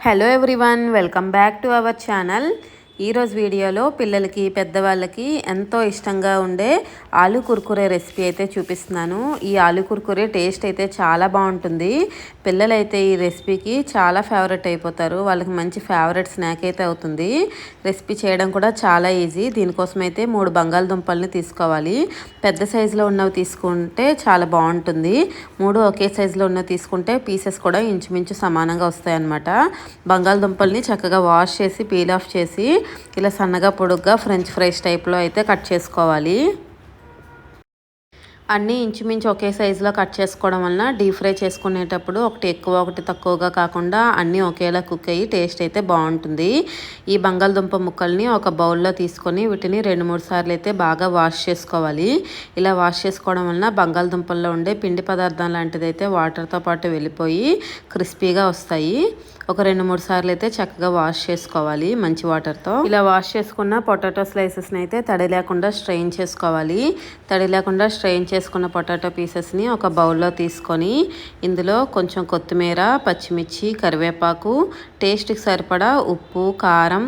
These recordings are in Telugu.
Hello everyone welcome back to our channel ఈరోజు వీడియోలో పిల్లలకి పెద్దవాళ్ళకి ఎంతో ఇష్టంగా ఉండే ఆలు కుర్కురే రెసిపీ అయితే చూపిస్తున్నాను. ఈ ఆలు కుర్కురే టేస్ట్ అయితే చాలా బాగుంటుంది. పిల్లలైతే ఈ రెసిపీకి చాలా ఫేవరెట్ అయిపోతారు. వాళ్ళకి మంచి ఫేవరెట్ స్నాక్ అయితే అవుతుంది. రెసిపీ చేయడం కూడా చాలా ఈజీ. దీనికోసం అయితే మూడు బంగాళదుంపల్ని తీసుకోవాలి. పెద్ద సైజులో ఉన్నవి తీసుకుంటే చాలా బాగుంటుంది. మూడు ఒకే సైజులో ఉన్నవి తీసుకుంటే పీసెస్ కూడా ఇంచుమించు సమానంగా వస్తాయన్నమాట. బంగాళదుంపల్ని చక్కగా వాష్ చేసి పీల్ ఆఫ్ చేసి ఇలా సన్నగా పొడుగ్గా ఫ్రెంచ్ ఫ్రైస్ టైప్లో అయితే కట్ చేసుకోవాలి. అన్నీ ఇంచుమించు ఒకే సైజులో కట్ చేసుకోవడం వలన డీప్ ఫ్రై చేసుకునేటప్పుడు ఒకటి ఎక్కువ ఒకటి తక్కువగా కాకుండా అన్నీ ఒకేలా కుక్ అయ్యి టేస్ట్ అయితే బాగుంటుంది. ఈ బంగాళదుంప ముక్కల్ని ఒక బౌల్లో తీసుకొని వీటిని రెండు మూడు సార్లు అయితే బాగా వాష్ చేసుకోవాలి. ఇలా వాష్ చేసుకోవడం వలన బంగాళదుంపల్లో ఉండే పిండి పదార్థం లాంటిది అయితే వాటర్తో పాటు వెళ్ళిపోయి క్రిస్పీగా వస్తాయి. ఒక రెండు మూడు సార్లు అయితే చక్కగా వాష్ చేసుకోవాలి మంచి వాటర్తో ఇలా వాష్ చేసుకున్న పొటాటో స్లైసెస్ని అయితే తడి లేకుండా స్ట్రెయిన్ చేసుకోవాలి. తడి లేకుండా స్ట్రెయిన్ చేసుకున్న పొటాటో పీసెస్ని ఒక బౌల్లో తీసుకొని ఇందులో కొంచెం కొత్తిమీర పచ్చిమిర్చి కరివేపాకు టేస్ట్కి సరిపడా ఉప్పు కారం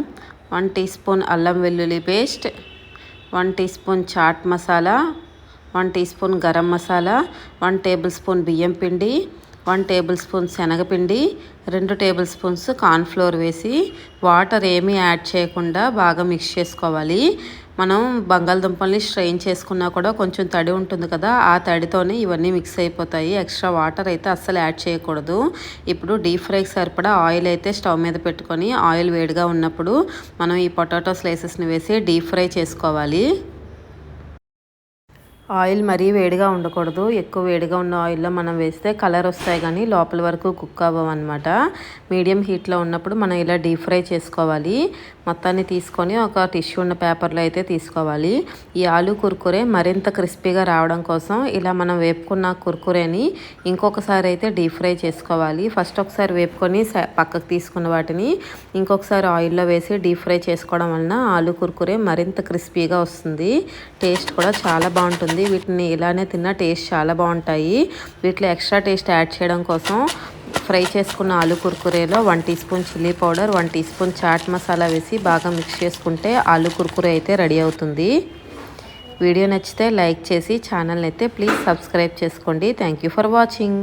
వన్ టీ స్పూన్ అల్లం వెల్లుల్లి paste one teaspoon chaat masala one teaspoon garam masala one tablespoon బియ్యం పిండి వన్ టేబుల్ స్పూన్ శనగపిండి రెండు టేబుల్ స్పూన్స్ కార్న్ఫ్లోర్ వేసి వాటర్ ఏమీ యాడ్ చేయకుండా బాగా మిక్స్ చేసుకోవాలి. మనం బంగాళదుంపల్ని స్ట్రెయిన్ చేసుకున్నా కూడా కొంచెం తడి ఉంటుంది కదా ఆ తడితోనే ఇవన్నీ మిక్స్ అయిపోతాయి. ఎక్స్ట్రా వాటర్ అయితే అస్సలు యాడ్ చేయకూడదు. ఇప్పుడు డీప్ ఫ్రైకి సరిపడా ఆయిల్ అయితే స్టవ్ మీద పెట్టుకొని ఆయిల్ వేడిగా ఉన్నప్పుడు మనం ఈ పొటాటో స్లైసెస్ని వేసి డీప్ ఫ్రై చేసుకోవాలి. ఆయిల్ మరీ వేడిగా ఉండకూడదు. ఎక్కువ వేడిగా ఉన్న ఆయిల్లో మనం వేస్తే కలర్ వస్తాయి కానీ లోపల వరకు కుక్ అవ్వమన్నమాట మీడియం హీట్లో ఉన్నప్పుడు మనం ఇలా డీప్ ఫ్రై చేసుకోవాలి. మొత్తాన్ని తీసుకొని ఒక టిష్యూ ఉన్న పేపర్లో అయితే తీసుకోవాలి. ఈ ఆలు కుర్కురే మరింత క్రిస్పీగా రావడం కోసం ఇలా మనం వేపుకున్న కుర్కురేని ఇంకొకసారి అయితే డీప్ ఫ్రై చేసుకోవాలి. ఫస్ట్ ఒకసారి వేపుకొని పక్కకు తీసుకున్న వాటిని ఇంకొకసారి ఆయిల్లో వేసి డీప్ ఫ్రై చేసుకోవడం వలన ఆలు కుర్కురే మరింత క్రిస్పీగా వస్తుంది. టేస్ట్ కూడా చాలా బాగుంటుంది. వీటిని ఇలానే తిన్న టేస్ట్ చాలా బాగుంటాయి. వీటిలో ఎక్స్ట్రా టేస్ట్ యాడ్ చేయడం కోసం ఫ్రై చేసుకున్న ఆలు కుర్కురేలో one teaspoon chilli powder one teaspoon chaat masala వేసి బాగా మిక్స్ చేసుకుంటే ఆలు కుర్కురే అయితే రెడీ అవుతుంది. వీడియో నచ్చితే లైక్ చేసి ఛానల్ని అయితే ప్లీజ్ సబ్స్క్రైబ్ చేసుకోండి. Thank for watching.